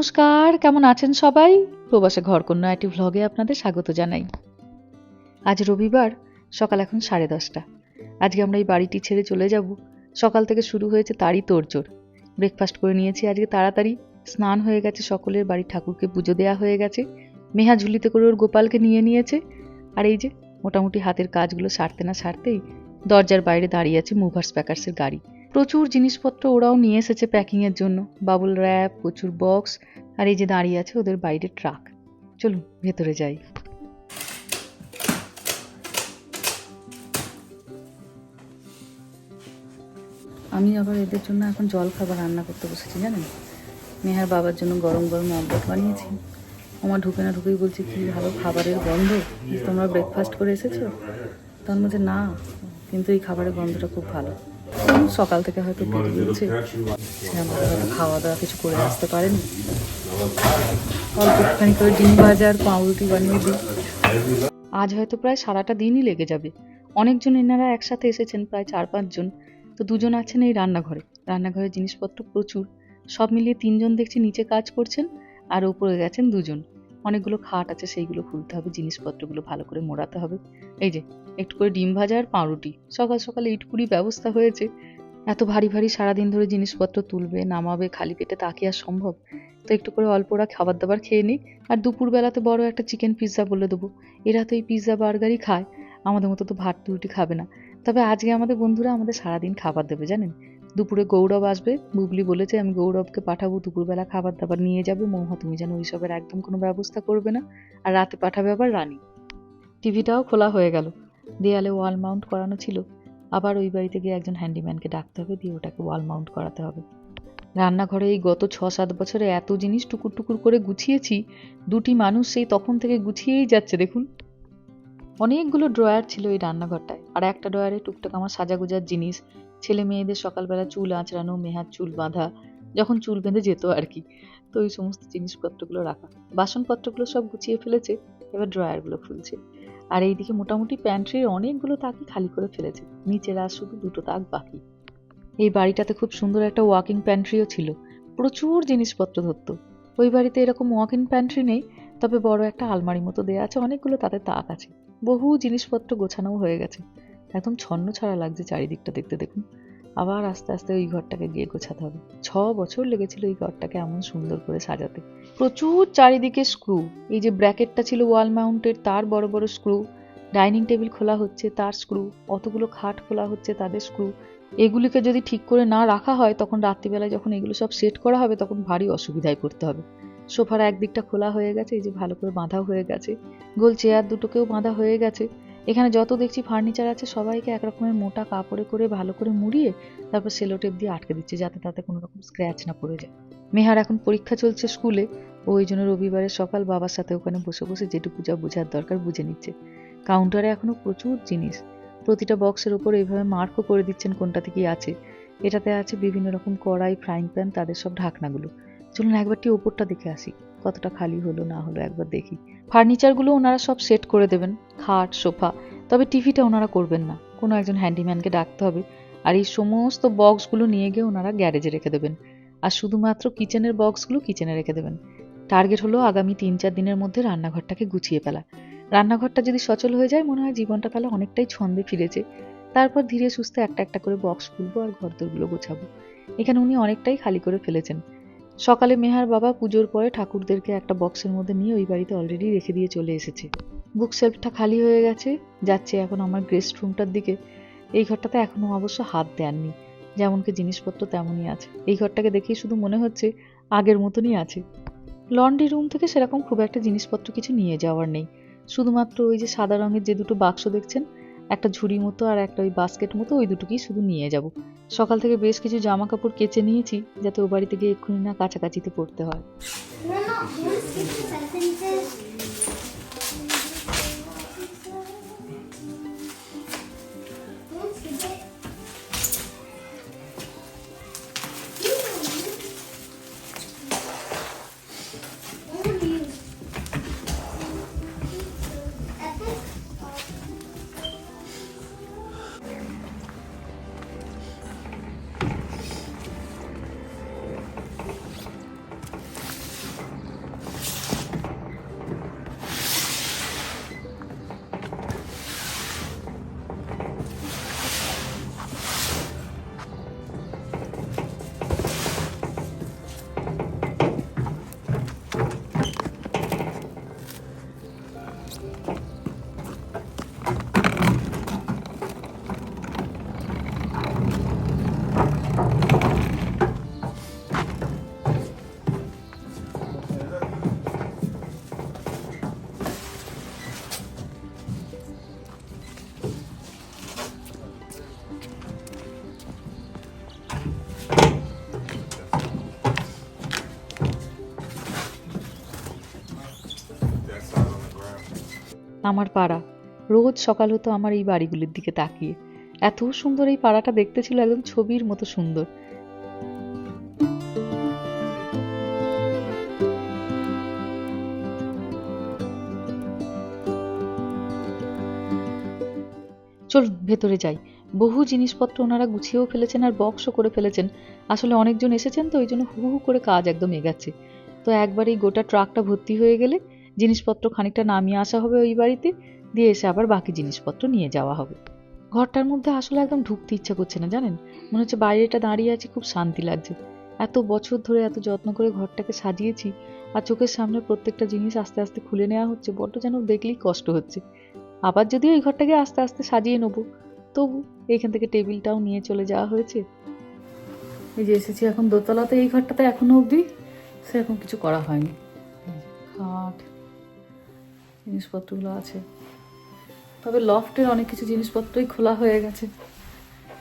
নমস্কার, কেমন আছেন সবাই? প্রবাসে ঘরকন্যা একটি ভ্লগে আপনাদের স্বাগত জানাই। আজ রবিবার, সকাল এখন সাড়ে দশটা। আজকে আমরা এই বাড়িটি ছেড়ে চলে যাব। সকাল থেকে শুরু হয়েছে তারই তোড়জোড়। ব্রেকফাস্ট করে নিয়েছি আজকে তাড়াতাড়ি। স্নান হয়ে গেছে সকলের, বাড়ির ঠাকুরকে পুজো দেওয়া হয়ে গেছে। মেহা ঝুলিতে করে ওর গোপালকে নিয়ে নিয়েছে। আর এই যে, মোটামুটি হাতের কাজগুলো সারতে না সারতেই দরজার বাইরে দাঁড়িয়ে আছে মুভার্স প্যাকার্সের গাড়ি। প্রচুর জিনিসপত্র ওরাও নিয়ে এসেছে প্যাকিংয়ের জন্য। বাবুল র্যাপ প্রচুর বক্স আর এই যে দাঁড়িয়ে আছে ওদের বাইরে ট্রাক চলুন, ভেতরে যাই। আমি আবার এদের জন্য এখন জল খাবার রান্না করতে বসেছি, জানেন? মেহার বাবার জন্য গরম গরম অমলেট বানিয়েছি। আমার ঢুকে না ঢুকেই বলছে, কি ভালো খাবারের গন্ধ। তোমরা ব্রেকফাস্ট করে এসেছ? তার মধ্যে না, কিন্তু এই খাবারের গন্ধটা খুব ভালো। সকাল থেকে হয়তো আমাদের হয়তো খাওয়া দাওয়া কিছু করে আসতে পারেনি। অল্প একটুখানি করে ডিম ভাজা আর পাউরুটি বানিয়ে দিই। আজ হয়তো প্রায় সারাটা দিনই লেগে যাবে। অনেকজন এনারা একসাথে এসেছেন প্রায় চার পাঁচজন তো দুজন আছেন এই রান্নাঘরে। রান্নাঘরের জিনিসপত্র প্রচুর। সব মিলিয়ে তিনজন দেখছি নিচে কাজ করছেন আর উপরে গেছেন দুজন। অনেকগুলো খাট আছে সেইগুলো খুলতে হবে জিনিসপত্রগুলো ভালো করে মোড়াতে হবে। এই যে একটু করে ডিম ভাজা আর পাউরুটি। সকাল সকালে এইটুকুনি ব্যবস্থা হয়েছে। এত ভারী ভারী সারাদিন ধরে জিনিসপত্র তুলবে, নামাবে, খালি পেটে তা কি আর সম্ভব? তো একটু করে অল্প ওরা খাবার দাবার খেয়ে নিই আর দুপুরবেলাতে বড় একটা চিকেন পিৎজা বলে দেবো। এরা তো এই পিৎজা বার্গারই খায়। আমাদের মতো তো ভাত রুটি খাবে না। তবে আজকে আমাদের বন্ধুরা আমাদের সারাদিন খাবার দেবে, জানেন? দুপুরে গৌরব আসবে। বুবলি বলেছে, আমি গৌরবকে পাঠাবো, দুপুরবেলা খাবার দাবার নিয়ে যাবে। মৌহা তুমি যেন ওইসবের একদম কোনো ব্যবস্থা করবে না। আর রাতে পাঠাবে আবার রানী। টিভিটাও খোলা হয়ে গেল। দেয়ালে ওয়াল মাউন্ট করানো ছিল। আবার ওই বাড়িতে গিয়ে একজন হ্যান্ডিম্যানকে ডাকতে হবে, দিয়ে ওটাকে ওয়াল মাউন্ট করাতে হবে। রান্নাঘরে এই গত ছ সাত বছরে এত জিনিস টুকুর টুকুর করে গুছিয়েছি, দুটি মানুষ সেই তখন থেকে গুছিয়েই যাচ্ছে, দেখুন। অনেকগুলো ড্রয়ার ছিল এই রান্নাঘরটায়, আর একটা ড্রয়ারে টুকটাক আমার সাজাগুজার জিনিস, ছেলে মেয়েদের সকালবেলা চুল আঁচড়ানো মেহার চুল বাঁধা, যখন চুল বেঁধে যেত আর কি। তো ওই সমস্ত জিনিসপত্রগুলো রাখা। বাসনপত্রগুলো সব গুছিয়ে ফেলেছে, এবার ড্রয়ারগুলো খুলছে। আর এইদিকে মোটামুটি প্যান্ট্রির অনেকগুলো তাকই খালি করে ফেলেছে। নিচের আর শুধু দুটো তাক বাকি। এই বাড়িটাতে খুব সুন্দর একটা ওয়াকিং প্যান্ট্রিও ছিল। প্রচুর জিনিসপত্র ধরত। ওই বাড়িতে এরকম ওয়াকিং প্যান্ট্রি নেই, তবে বড় একটা আলমারি মতো দেওয়া আছে, অনেকগুলো তাতে তাক আছে। বহু জিনিসপত্র গোছানোও হয়ে গেছে। একদম ছন্ন ছাড়া লাগছে চারিদিকটা দেখতে দেখুন। আবার আস্তে আস্তে ওই ঘরটাকে গিয়ে গোছাতে হবে। ছ বছর লেগেছিল এই ঘরটাকে এমন সুন্দর করে সাজাতে। প্রচুর চারিদিকে স্ক্রু এই যে ব্র্যাকেটটা ছিল ওয়াল মাউন্টের তার বড় বড় স্ক্রু ডাইনিং টেবিল খোলা হচ্ছে, তার স্ক্রু অতগুলো খাট খোলা হচ্ছে, তাদের স্ক্রু এগুলিকে যদি ঠিক করে না রাখা হয়, তখন রাত্রিবেলায় যখন এগুলো সব সেট করা হবে, তখন ভারী অসুবিধায় পড়তে হবে। সোফার একদিকটা খোলা হয়ে গেছে, এই যে ভালো করে বাঁধা হয়ে গেছে। গোল চেয়ার দুটোকেও বাঁধা হয়ে গেছে। এখানে যত দেখছি ফার্নিচার আছে, সবাইকে একরকমের মোটা কাপড়ে করে, ভালো করে মুড়িয়ে, তারপর সেলোটেপ দিয়ে আটকে দিচ্ছে, যাতে তাতে কোনো রকম স্ক্র্যাচ না পড়ে যায়। মেহার এখন পরীক্ষা চলছে স্কুলে ওই জন্য রবিবারের সকাল বাবার সাথে ওখানে বসে বসে যেটুকু যা বোঝার দরকার বুঝে নিচ্ছে। কাউন্টারে এখনও প্রচুর জিনিস। প্রতিটা বক্সের ওপর এইভাবে মার্কও করে দিচ্ছেন কোনটাতে কি আছে। এটাতে আছে বিভিন্ন রকম কড়াই ফ্রাইং প্যান তাদের সব ঢাকনাগুলো। চলুন একবারটি ওপরটা দেখে আসি। কতটা খালি হলো না হলো একবার দেখি। ফার্নিচারগুলো ওনারা সব সেট করে দেবেন, খাট, সোফা, তবে টিভিটা ওনারা করবেন না। কোনো একজন হ্যান্ডিম্যানকে ডাকতে হবে আর এই সমস্ত বক্সগুলো নিয়ে গিয়ে ওনারা গ্যারেজে রেখে দেবেন। আর শুধুমাত্র কিচেনের বক্সগুলো কিচেনে রেখে দেবেন। টার্গেট হলো আগামী তিন চার দিনের মধ্যে রান্নাঘরটাকে গুছিয়ে ফেলা। রান্নাঘরটা যদি সচল হয়ে যায়, মনে হয় জীবনটা তাহলে অনেকটাই ছন্দে ফিরেছে। তারপর ধীরে সুস্থে একটা একটা করে বক্স খুলবো আর ঘরদোরগুলো গোছাবো। এখানে উনি অনেকটাই খালি করে ফেলেছেন। সকালে মেহার বাবা পুজোর পরে ঠাকুরদেরকে একটা বক্সের মধ্যে নিয়ে ওই বাড়িতে অলরেডি রেখে দিয়ে চলে এসেছে। বুক সেলফটা খালি হয়ে গেছে, যাচ্ছে এখন আমার গেস্ট রুমটার দিকে। এই ঘরটাতে এখনও অবশ্য হাত দেননি, যেমন কি জিনিসপত্র তেমনই আছে। এই ঘরটাকে দেখেই শুধু মনে হচ্ছে আগের মতনই আছে। লন্ড্রি রুম থেকে সেরকম খুব একটা জিনিসপত্র কিছু নিয়ে যাওয়ার নেই। শুধুমাত্র ওই যে সাদা রঙের যে দুটো বাক্স দেখছেন একটা ঝুড়ি মতো আর একটা ওই বাস্কেট মতো ওই দুটোকেই শুধু নিয়ে যাব সকাল থেকে বেশ কিছু জামা কাপড় কেচে নিয়েছি যাতে ও বাড়িতে গিয়ে এক্ষুনি না কাছাকাছিতে পড়তে হয় আমার পাড়া। রোজ সকাল হতো আমার এই বাড়িগুলির দিকে তাকিয়ে। এত সুন্দর এই পাড়াটা দেখতে ছিল একদম ছবির মতো সুন্দর। চলুন, ভেতরে যাই। বহু জিনিসপত্র ওনারা গুছিয়েও ফেলেছেন আর বক্সও করে ফেলেছেন। আসলে অনেকজন এসেছেন তো, ওই জন্য হু হু করে কাজ একদম এগাচ্ছে। তো একবার এই গোটা ট্রাকটা ভর্তি হয়ে গেলে জিনিসপত্র খানিকটা নামিয়ে আসা হবে ওই বাড়িতে, দিয়ে এসে আবার বাকি জিনিসপত্র নিয়ে যাওয়া হবে। ঘরটার মধ্যে আসলে একদম ঢুকতে ইচ্ছা করছে না, জানেন? মনে হচ্ছে বাইরেটা দাঁড়িয়ে আছি, খুব শান্তি লাগছে। এত বছর ধরে এত যত্ন করে ঘরটাকে সাজিয়েছি, আর চোখের সামনে প্রত্যেকটা জিনিস আস্তে আস্তে খুলে নেওয়া হচ্ছে, বড্ড যেন দেখলেই কষ্ট হচ্ছে। আবার যদি ওই ঘরটাকে আস্তে আস্তে সাজিয়ে নেব, তবু এখান থেকে টেবিলটাও নিয়ে চলে যাওয়া হয়েছে। এই যে এসেছি এখন দোতলাতে, এই ঘরটাতে এখনও অবধি সেরকম কিছু করা হয়নি। জিনিসপত্রগুলো আছে। তবে লফটের অনেক কিছু জিনিসপত্রই খোলা হয়ে গেছে।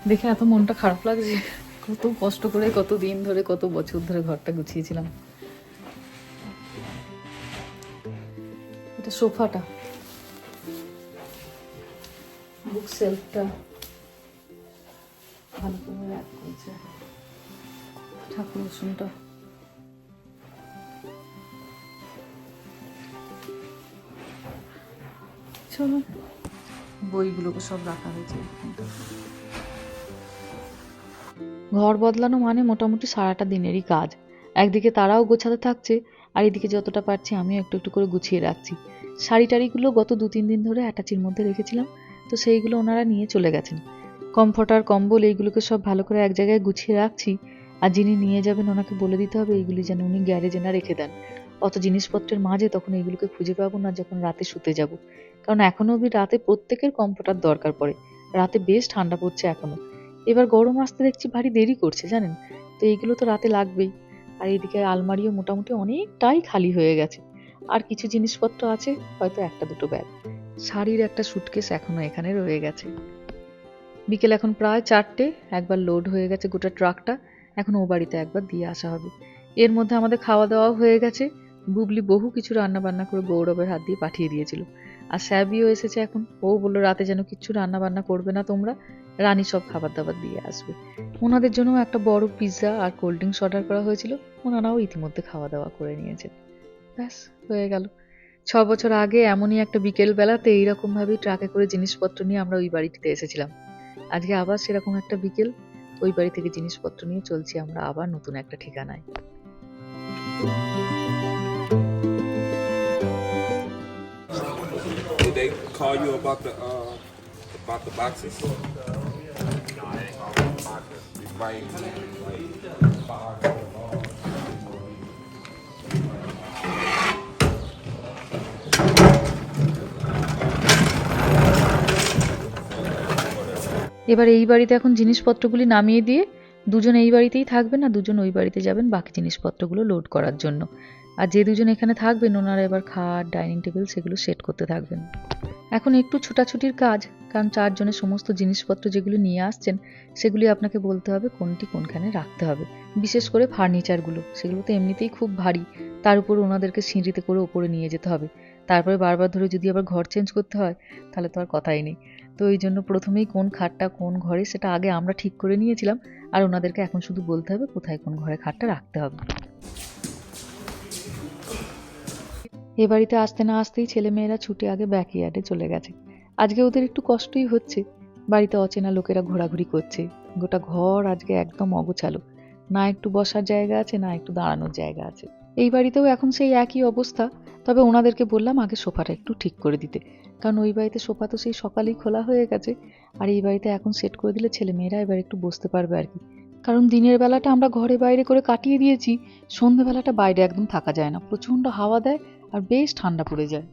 দেখে এত মনটা খারাপ লাগছে। কত কষ্ট করে কত দিন ধরে, কত বছর ধরে ঘরটা গুছিয়েছিলাম। এটা সোফাটা। বুক সেলফটা ভালো করে ঠাকুর রসুনটা বইগুলোকে সব রাখা হয়েছে। ঘর বদলানো মানে মোটামুটি সারাটা দিনেরই কাজ। একদিকে তারাও গোছাতে থাকছে, আর এদিকে যতটা পারছি আমিও একটু একটু করে গুছিয়ে রাখছি। শাড়ি টাড়িগুলো গত দু তিন দিন ধরে অ্যাটাচির মধ্যে রেখেছিলাম, তো সেইগুলো ওনারা নিয়ে চলে গেছেন। কমফর্টার কম্বল এইগুলোকে সব ভালো করে এক জায়গায় গুছিয়ে রাখছি, আর যিনি নিয়ে যাবেন ওনাকে বলে দিতে হবে এইগুলি যেন উনি গ্যারেজে না রেখে দেন। অত জিনিসপত্রের মাঝে তখন এগুলোকে খুঁজে পাবো না যখন রাতে শুতে যাব। কারণ এখনও অবধি রাতে প্রত্যেকের কমফর্টার দরকার পড়ে। রাতে বেশ ঠান্ডা পড়ছে এখনও। এবার গরম আসতে দেখছি ভারী দেরি করছে, জানেন? তো এইগুলো তো রাতে লাগবেই। আর এইদিকে আলমারিও মোটামুটি অনেকটাই খালি হয়ে গেছে। আর কিছু জিনিসপত্র আছে, হয়তো একটা দুটো ব্যাগ। শাড়ির একটা সুটকেস এখনও এখানে রয়ে গেছে। বিকেল এখন প্রায় চারটে, একবার লোড হয়ে গেছে গোটা ট্রাকটা এখন ও বাড়িতে একবার দিয়ে আসা হবে। এর মধ্যে আমাদের খাওয়া দাওয়াও হয়ে গেছে। বুবলি বহু কিছু রান্না বান্না করে গৌরবের হাত দিয়ে পাঠিয়ে দিয়েছিল। আর স্যাবিও এসেছে এখন। ও বলল, রাতে যেন কিচ্ছু রান্না বান্না করবে না তোমরা, রানী সব খাবার দাবার দিয়ে আসবে। ওনাদের জন্য একটা বড় পিৎজা আর কোল্ড ড্রিঙ্কস অর্ডার করা হয়েছিল। ওনারাও ইতিমধ্যে খাওয়া দাওয়া করে নিয়েছেন। ব্যাস, হয়ে গেল। ছ বছর আগে এমনই একটা বিকেল বেলাতে এইরকম ভাবেই ট্রাকে করে জিনিসপত্র নিয়ে আমরা ওই বাড়িটিতে এসেছিলাম। আজকে আবার সেরকম একটা বিকেল, ওই বাড়ি থেকে জিনিসপত্র নিয়ে চলছি আমরা আবার নতুন একটা ঠিকানায়। Call you about the uh about the boxes? Right. এবার এই বাড়িতে এখন জিনিসপত্রগুলি নামিয়ে দিয়ে দুজন এই বাড়িতেই থাকবেন আর দুজন ওই বাড়িতে যাবেন বাকি জিনিসপত্রগুলো লোড করার জন্য আর যে দুজন এখানে থাকবেন, ওনারা এবার খাট, ডাইনিং টেবিল সেগুলো সেট করতে থাকবেন। এখন একটু ছোটাছুটির কাজ, কারণ চারজনের সমস্ত জিনিসপত্র যেগুলো নিয়ে আসছেন, সেগুলি আপনাকে বলতে হবে কোনটি কোনখানে রাখতে হবে। বিশেষ করে ফার্নিচারগুলো, সেগুলো তো এমনিতেই খুব ভারী, তার উপর ওনাদেরকে সিঁড়িতে করে ওপরে নিয়ে যেতে হবে। তারপরে বারবার ধরে যদি আবার ঘর চেঞ্জ করতে হয়, তাহলে তো আর কথাই নেই। তো এই জন্য প্রথমেই কোন খাটটা কোন ঘরে, সেটা আগে আমরা ঠিক করে নিয়েছিলাম, আর ওনাদেরকে এখন শুধু বলতে হবে কোথায় কোন ঘরে খাটটা রাখতে হবে। এ বাড়িতে আসতে না আসতেই ছেলেমেয়েরা ছুটে আগে ব্যাকইয়ার্ডে চলে গেছে। আজকে ওদের একটু কষ্টই হচ্ছে। বাড়িতে অচেনা লোকেরা ঘোরাঘুরি করছে। গোটা ঘর আজকে একদম অগোছালো। না একটু বসার জায়গা আছে, না একটু দাঁড়ানোর জায়গা আছে। এই বাড়িতেও এখন সেই একই অবস্থা। তবে ওনাদেরকে বললাম আগে সোফাটা একটু ঠিক করে দিতে। কারণ ওই বাড়িতে সোফা তো সেই সকালেই খোলা হয়ে গেছে। আর এই বাড়িতে এখন সেট করে দিলে ছেলেমেয়েরা এবার একটু বসতে পারবে আর কি। কারণ দিনের বেলাটা আমরা ঘরে বাইরে করে কাটিয়ে দিয়েছি। সন্ধ্যেবেলাটা বাইরে একদম থাকা যায় না। প্রচণ্ড হাওয়া দেয়। আর বেশ ঠান্ডা পড়ে যায়।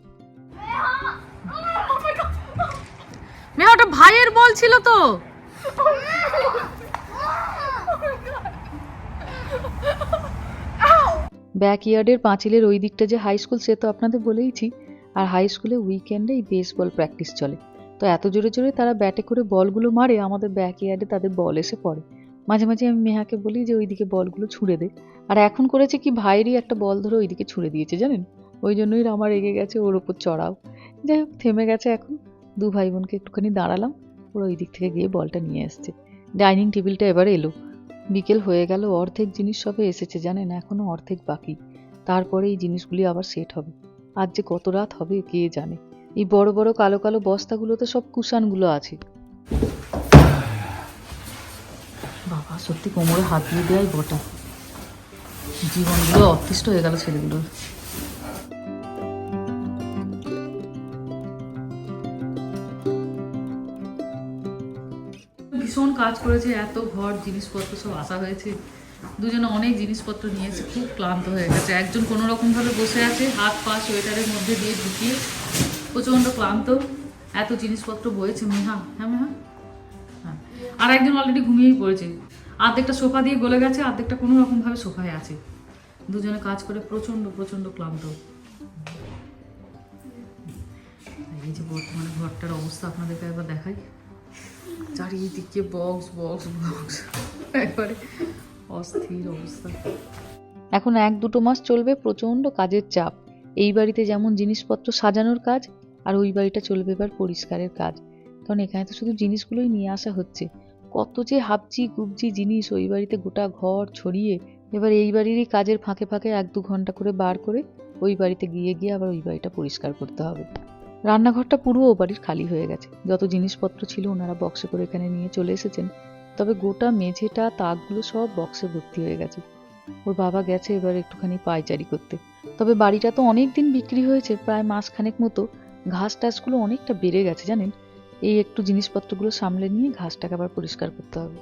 মেয়ে ওটা ভাইয়ের বল ছিল তো। ব্যাকইয়ার্ডের পাঁচিলের ওই দিকটা যে হাই স্কুল সে তো আপনাদের বলেইছি। আর হাই স্কুলে উইকেন্ডে এই বেসবল প্র্যাকটিস চলে। তো এত জোরে জোরে তারা ব্যাটে করে বলগুলো মারে আমাদের ব্যাকইয়ার্ডে তাদের বল এসে পড়ে। মাঝে মাঝে আমি মেহাকে বলি যে ওইদিকে বলগুলো ছুঁড়ে দে। আর এখন করেছে কি ভাইয়েরই একটা বল ধরে ওইদিকে ছুঁড়ে দিয়েছে জানেন? ওই জন্যই রামা রেগে গেছে ওর ওপর চড়াও। যাই হোক, থেমে গেছে এখন। দু ভাই বোনকে একটুখানি দাঁড়ালাম। ওরা ওই দিক থেকে গিয়ে বলটা নিয়ে এসছে। ডাইনিং টেবিলটা এবার এলো। বিকেল হয়ে গেল, অর্ধেক জিনিস সবে এসেছে, জানেন? এখনও অর্ধেক বাকি। তারপরে এই জিনিসগুলি আবার সেট হবে। আজ যে কত রাত হবে, কে জানে? এই বড় বড় কালো কালো বস্তাগুলোতে সব কুশানগুলো আছে। বাবা, সত্যি কোমরে হাত দিয়ে দেওয়াই বটা। জীবনগুলো অতিষ্ঠ হয়ে গেল ছেলেগুলোর। কাজ করেছে এত ঘর, জিনিসপত্র সব আসা হয়েছে। দুজনে অনেক জিনিসপত্র নিয়েছে, খুব ক্লান্ত হয়ে গেছে। একজন কোনো রকমভাবে বসে আছে, হাত পা সোয়েটারের মধ্যে দিয়ে ঢুকিয়ে প্রচণ্ড ক্লান্ত। এত জিনিসপত্র বয়েছে, মেহা। হ্যাঁ মেহা? হ্যাঁ। আর একজন অলরেডি ঘুমিয়েই পড়েছে। আর্ধেকটা সোফা দিয়ে গলে গেছে, আর্ধেকটা কোনো রকমভাবে সোফায় আছে। দুজনে কাজ করে প্রচণ্ড প্রচণ্ড ক্লান্ত। এই যে বর্তমানে ঘরটার অবস্থা আপনাদেরকে একবার দেখাই। চারিদিকে বক্স বক্স বক্স একবারে অস্থির অবস্থা। এখন এক দুটো মাস চলবে প্রচণ্ড কাজের চাপ। এই বাড়িতে যেমন জিনিসপত্র সাজানোর কাজ, আর ওই বাড়িটা চলবে এবার পরিষ্কারের কাজ। কারণ এখানে তো শুধু জিনিসগুলোই নিয়ে আসা হচ্ছে। কত যে হাবজি গুবজি জিনিস ওই বাড়িতে গোটা ঘর ছড়িয়ে এবার এই বাড়িরই কাজের ফাঁকে ফাঁকে এক দু ঘণ্টা করে বার করে ওই বাড়িতে গিয়ে গিয়ে আবার ওই বাড়িটা পরিষ্কার করতে হবে। রান্নাঘরটা পুরো ও বাড়ির খালি হয়ে গেছে। যত জিনিসপত্র ছিল ওনারা বক্সে করে এখানে নিয়ে চলে এসেছেন। তবে গোটা মেঝেটা, তাকগুলো সব বক্সে ভর্তি হয়ে গেছে। ওর বাবা গেছে এবার একটুখানি পাইচারি করতে। তবে বাড়িটা তো অনেক দিন বিক্রি হয়েছে, প্রায় মাসখানেক মতো। ঘাস টাসগুলো অনেকটা বেড়ে গেছে, জানেন? এই একটু জিনিসপত্রগুলো সামলে নিয়ে ঘাসটাকে আবার পরিষ্কার করতে হবে।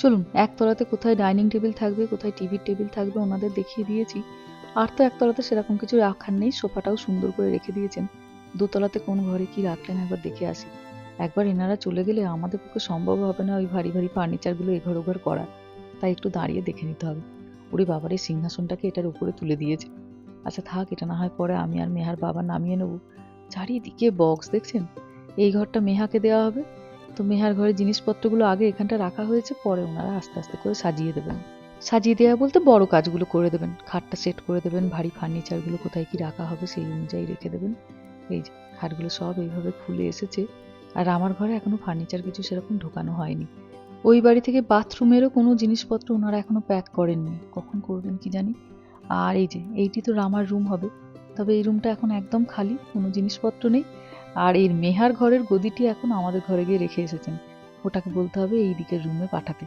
চলুন, একতলাতে কোথায় ডাইনিং টেবিল থাকবে, কোথায় টিভির টেবিল থাকবে, ওনাদের দেখিয়ে দিয়েছি। আর তো একতলাতে সেরকম কিছু রাখার নেই, সোফাটাও সুন্দর করে রেখে দিয়েছেন। দোতলাতে কোন ঘরে কি রাখলেন একবার দেখে আসি। একবার এনারা চলে গেলে আমাদের পক্ষে সম্ভব হবে না ওই ভারী ভারী ফার্নিচারগুলো এঘর ওঘর করা। তাই একটু দাঁড়িয়ে দেখে নিতে হবে। ওরে বাবার এই সিংহাসনটাকে এটার উপরে তুলে দিয়েছে। আচ্ছা থাক, এটা না হয় পরে আমি আর মেহার বাবা নামিয়ে নেব। চারিদিকে বক্স দেখছেন? এই ঘরটা মেহাকে দেওয়া হবে? তো মেহার ঘরে জিনিসপত্রগুলো আগে এখানটা রাখা হয়েছে, পরে ওনারা আস্তে আস্তে করে সাজিয়ে দেবেন। সাজিয়ে দেওয়া বলতে বড় কাজগুলো করে দেবেন। খাটটা সেট করে দেবেন, ভারী ফার্নিচারগুলো কোথায় কি রাখা হবে সেই অনুযায়ী রেখে দেবেন। এই যে, খাটগুলো সব এইভাবে খুলে এসেছে। আর আমার ঘরে এখনও ফার্নিচার কিছু সেরকম ঢোকানো হয়নি। ওই বাড়ি থেকে বাথরুমেরও কোনো জিনিসপত্র ওনারা এখনও প্যাক করেননি। কখন করবেন কি জানি? আর এই যে, এইটি তো রামার রুম হবে। তবে এই রুমটা এখন একদম খালি, কোনো জিনিসপত্র নেই। আর এর মেহার ঘরের গদিটি এখন আমাদের ঘরে গিয়ে রেখে এসেছেন। ওটাকে বলতে হবে এই দিকের রুমে পাঠাতে।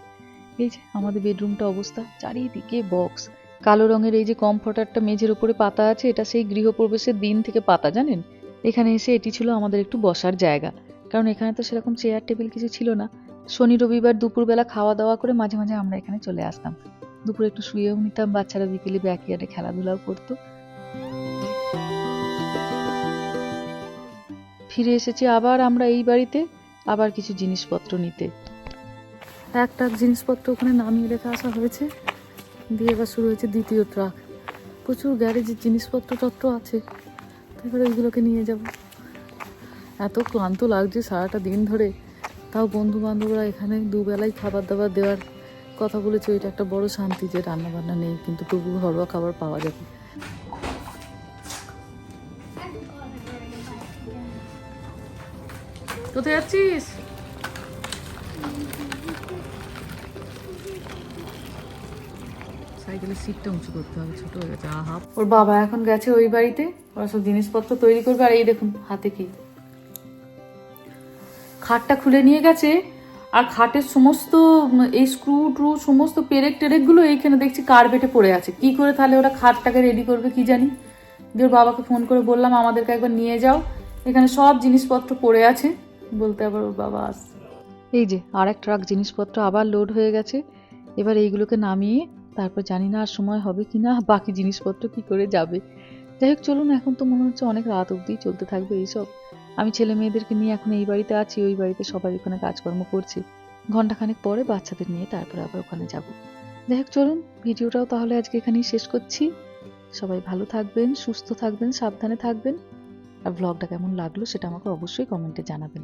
এই যে, আমাদের বেডরুমটা অবস্থা, চারিদিকে বক্স কালো রঙের এই যে কমফর্টারটা মেঝের উপরে পাতা আছে, এটা সেই গৃহপ্রবেশের দিন থেকে পাতা, জানেন? এখানে এসে এটি ছিল আমাদের একটু বসার জায়গা। কারণ এখানে তো সেরকম চেয়ার টেবিল কিছু ছিল না। শনি, রবিবার দুপুরবেলা খাওয়া দাওয়া করে মাঝে মাঝে আমরা এখানে চলে আসতাম। দুপুরে একটু শুয়েও নিতাম, বাচ্চারা বিকেলে ব্যাকইয়ার্ডে খেলাধুলাও করতো। ফিরে এসেছি আবার আমরা এই বাড়িতে, আবার কিছু জিনিসপত্র নিতে। একটা জিনিসপত্র ওখানে নামিয়ে রেখে আসা হয়েছে। দিয়ে এবার শুরু হয়েছে দ্বিতীয় ট্রাক। প্রচুর গ্যারেজের জিনিসপত্র টত্র আছে। তারপরে ওইগুলোকে নিয়ে যাব। এত ক্লান্ত লাগছে সারাটা দিন ধরে। তাও বন্ধু বান্ধবরা এখানে দুবেলাই খাবার দাবার দেওয়ার কথা বলেছে। ওইটা একটা বড় শান্তি যে রান্না বান্না নেই, কিন্তু তবু ঘরোয়া খাবার পাওয়া যাবে। কোথায় যাচ্ছিস? সাইকেলের সিটটা উঁচু করতে হবে, ছোট হয়ে গেছে, আহা। ওর বাবা এখন গেছে ওই বাড়িতে, ওরা সব জিনিসপত্র তৈরি করবে, আর এই দেখুন, হাতে কি। খাটটা খুলে নিয়ে গেছে, আর খাটের সমস্ত এই স্ক্রু ট্রু, সমস্ত পেরেক টেরেকগুলো এইখানে দেখছি কার্পেটে পড়ে আছে। কি করে তাহলে ওরা খাটটাকে রেডি করবে, কি জানি? দিয়ে ওর বাবাকে ফোন করে বললাম, আমাদেরকে একবার নিয়ে যাও। এখানে সব জিনিসপত্র পড়ে আছে। বলতে আবার ওর বাবা আসছে। এই যে আর এক ট্রাক জিনিসপত্র আবার লোড হয়ে গেছে। এবার এইগুলোকে নামিয়ে, তারপর জানি না আর সময় হবে কি না বাকি জিনিসপত্র কি করে যাবে। যাই হোক, চলুন, এখন তো মনে হচ্ছে অনেক রাত অবধি চলতে থাকবে এইসব। আমি ছেলে মেয়েদেরকে নিয়ে এখন এই বাড়িতে আছি, ওই বাড়িতে সবাই ওখানে কাজকর্ম করছে। ঘন্টাখানেক পরে বাচ্চাদের নিয়ে তারপরে আবার ওখানে যাব। যাই হোক, চলুন, ভিডিওটাও তাহলে আজকে এখানেই শেষ করছি। সবাই ভালো থাকবেন, সুস্থ থাকবেন, সাবধানে থাকবেন। আর ব্লগটা কেমন লাগল সেটা আমাকে অবশ্যই কমেন্টে জানাবেন।